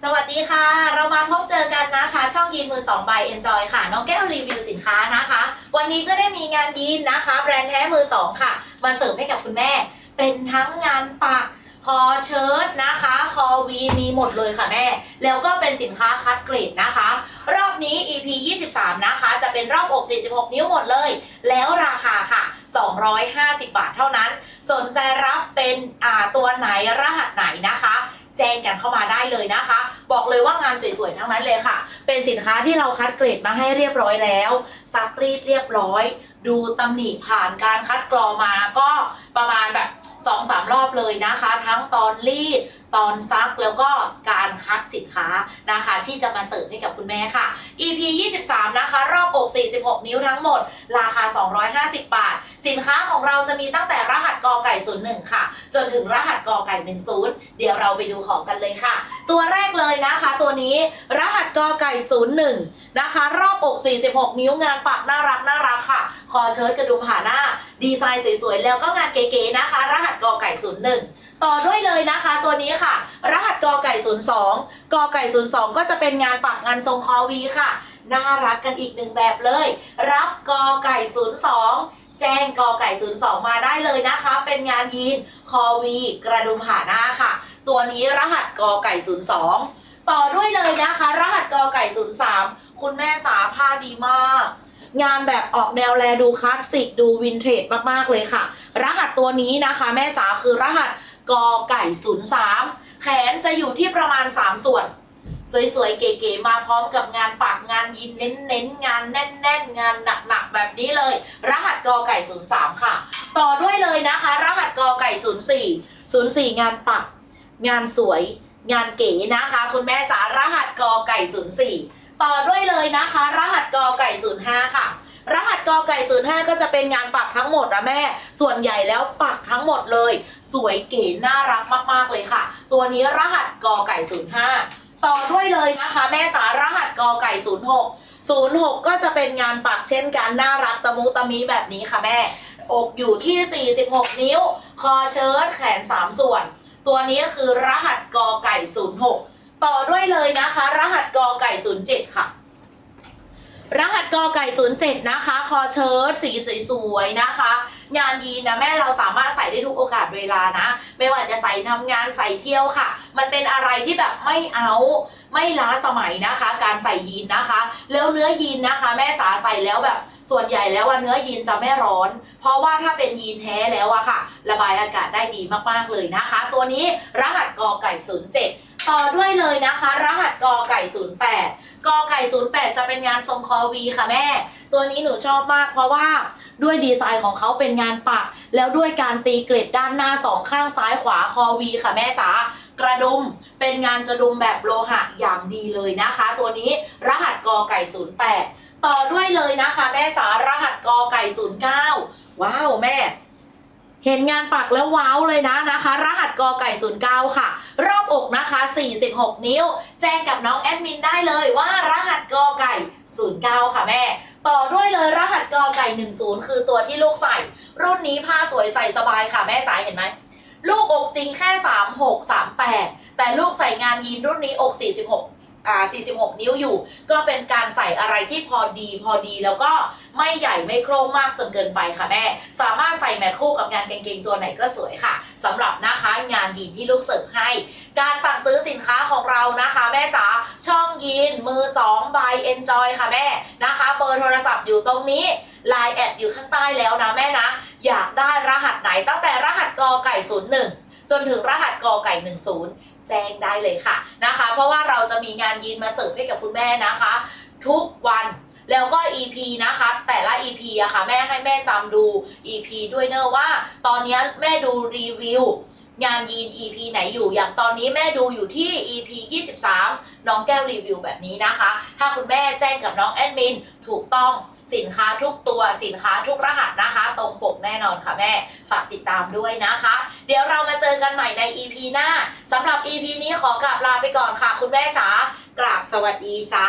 สวัสดีค่ะ เรามาพบเจอกันนะคะ ช่องยีนมือ2 by Enjoy ค่ะ น้องแก้วรีวิวสินค้านะคะ วันนี้ก็ได้มีงานยีนนะคะ แบรนด์แท้มือ2ค่ะ มาเสิร์ฟให้กับคุณแม่ เป็นทั้งงานปักคอเชิ้ตนะคะ คอวีมีหมดเลยค่ะแม่ แล้วก็เป็นสินค้าคัดเกรดนะคะ รอบนี้ EP 23 นะคะ จะเป็นรอบอก 46 นิ้วหมดเลย แล้วราคาค่ะ 250 บาทเท่านั้น สนใจรับเป็นอ่าตัวไหนรหัสไหนนะคะ แจ้งกันเข้ามาได้เลยนะคะ บอกเลยว่างานสวยๆทั้งนั้นเลยค่ะ เป็นสินค้าที่เราคัดเกรดมาให้เรียบร้อยแล้วซักรีดเรียบร้อย ดูตำหนิผ่านการคัดกรองมาก็ประมาณแบบ2อสามรอบเลยนะคะ ทั้งตอนรีดตอนซักแล้วก็การคัดสินค้านะคะ ที่จะมาเสิร์ฟให้กับคุณแม่ค่ะ EP 23 นะคะ รอบอก 46 นิ้วทั้งหมด ราคา 250 บาท สินค้าของเราจะมีตั้งแต่รหัสกอไก่01ค่ะ จนถึงรหัสกอไก่10เดี๋ยวเราไปดูของกันเลยค่ะ ตัวแรกเลยนะคะ ตัวนี้รหัสกอไก่01นย์หนึ่งนะคะ รอบอก 46 นิ้วงานปักน่ารักน่ารักค่ะ คอเชิ้ตกระดุมผ่าหน้า ดีไซน์สวยๆ แล้วก็งานเก๋ๆนะคะ รหัสกอไก่01ต่อด้วยเลยนะคะตัวนี้ค่ะ รหัสกอไก่ 02 กอไก่ 02 ก็จะเป็นงานปักงานทรงคอวีค่ะ น่ารักกันอีกหนึ่งแบบเลย รับกอไก่ 02 แจ้งกอไก่ 02 มาได้เลยนะคะ เป็นงานยีนคอวีกระดุมผ่าหน้าค่ะ ตัวนี้รหัสกอไก่ 02 ต่อด้วยเลยนะคะ รหัสกอไก่ 03 คุณแม่สาผ้าดีมาก งานแบบออกแนวแลดูคลาสสิกดูวินเทจมากๆเลยค่ะ รหัสตัวนี้นะคะ แม่จ๋าคือรหัสกอไก่ 03 แขนจะอยู่ที่ประมาณ 3 ส่วน สวยๆ เก๋ๆ มาพร้อมกับงานปักงานยินเน้นๆ งานแน่น ๆ งานหนักๆ แบบนี้เลย รหัสกอไก่ 03 ค่ะ ต่อด้วยเลยนะคะ รหัสกอไก่ 04 04 งานปัก งานสวย งานเก๋นะคะ คุณแม่จ๋ารหัสกอไก่ 04 ต่อด้วยเลยนะคะ รหัสกอไก่ 05 ค่ะรหัสกอไก่05ก็จะเป็นงานปักทั้งหมดนะแม่ ส่วนใหญ่แล้วปักทั้งหมดเลย สวยเก๋น่ารักมากๆเลยค่ะ ตัวนี้รหัสกอไก่05ต่อด้วยเลย นะคะ แม่จ๋ารหัสกอไก่ 06 06 ก็จะเป็นงานปักเช่นกันน่ารักตะมุตะมีแบบนี้ค่ะแม่ อกอยู่ที่ 46 นิ้ว คอเชิ้ตแขน 3 ส่วน ตัวนี้คือรหัสกอไก่ 06 ต่อด้วยเลยนะคะ รหัสกอไก่ 07 ค่ะ รหัสกอไก่ 07 นะคะ คอเชิ้ตสีสวยๆนะคะงานยีนนะแม่เราสามารถใส่ได้ทุกโอกาสเวลานะ ไม่ว่าจะใส่ทำงานใส่เที่ยวค่ะ มันเป็นอะไรที่แบบไม่เอาไม่ล้าสมัยนะคะ การใส่ยีนนะคะ แล้วเนื้อยีนนะคะ แม่จ๋าใส่แล้วแบบส่วนใหญ่แล้วว่าเนื้อยีนจะไม่ร้อน เพราะว่าถ้าเป็นยีนแท้แล้วอะค่ะ ระบายอากาศได้ดีมากๆเลยนะคะ ตัวนี้รหัสกอไก่07ต่อด้วยเลยนะคะ รหัสกอไก่08กอไก่08จะเป็นงานทรงคอวีค่ะแม่ ตัวนี้หนูชอบมากเพราะว่าด้วยดีไซน์ของเขาเป็นงานปัก แล้วด้วยการตีเกล็ดด้านหน้าสองข้างซ้ายขวาคอวีค่ะแม่จ๋า กระดุมเป็นงานกระดุมแบบโลหะอย่างดีเลยนะคะ ตัวนี้รหัสกอไก่ 08 ต่อด้วยเลยนะคะแม่จ๋ารหัสกอไก่ 09 ว้าวแม่ เห็นงานปักแล้วว้าวเลยนะนะคะ รหัสกอไก่ 09 ค่ะ รอบอกนะคะ 46 นิ้ว แจ้งกับน้องแอดมินได้เลยว่ารหัสกอไก่ 09 ค่ะแม่ต่อด้วยเลยรหัสกอไก่ 10 คือตัวที่ลูกใส่ รุ่นนี้ผ้าสวยใส่สบายค่ะแม่จ๋าเห็นไหม ลูกอกจริงแค่ 36 38 แต่ลูกใส่งานยีนรุ่นนี้อก 46อ่า46 นิ้วอยู่ ก็เป็นการใส่อะไรที่พอดีพอดีแล้วก็ไม่ใหญ่ไม่โครงมากจนเกินไปค่ะแม่ สามารถใส่แมทคู่กับงานกางเกงตัวไหนก็สวยค่ะสำหรับนะคะงานยีนที่ลูกเสิร์ฟให้ การสั่งซื้อสินค้าของเรานะคะ แม่จ๋าช่องยีนมือ2 by enjoy ค่ะแม่นะคะ เบอร์โทรศัพท์อยู่ตรงนี้ Line แอดอยู่ข้างใต้แล้วนะแม่นะ อยากได้รหัสไหนตั้งแต่รหัสกอไก่ 01 จนถึงรหัสกอไก่ 10 แจ้งได้เลยค่ะนะคะ เพราะว่าเราจะมีงานยีนมาเสิร์ฟให้กับคุณแม่นะคะ ทุกวันแล้วก็ EP นะคะ แต่ละ EP อะค่ะแม่ให้แม่จำดู EP ด้วยเนอะว่า ตอนนี้แม่ดูรีวิวงานยีน EP ไหนอยู่อย่างตอนนี้แม่ดูอยู่ที่ EP 23 น้องแก้วรีวิวแบบนี้นะคะ ถ้าคุณแม่แจ้งกับน้องแอดมินถูกต้อง สินค้าทุกตัวสินค้าทุกรหัสนะคะ ตรงปกแน่นอนค่ะแม่ ฝากติดตามด้วยนะคะ เดี๋ยวเรามาเจอกันใหม่ใน EP หน้าสำหรับ EP นี้ขอกราบลาไปก่อนค่ะ คุณแม่จ๋ากราบสวัสดีจ้า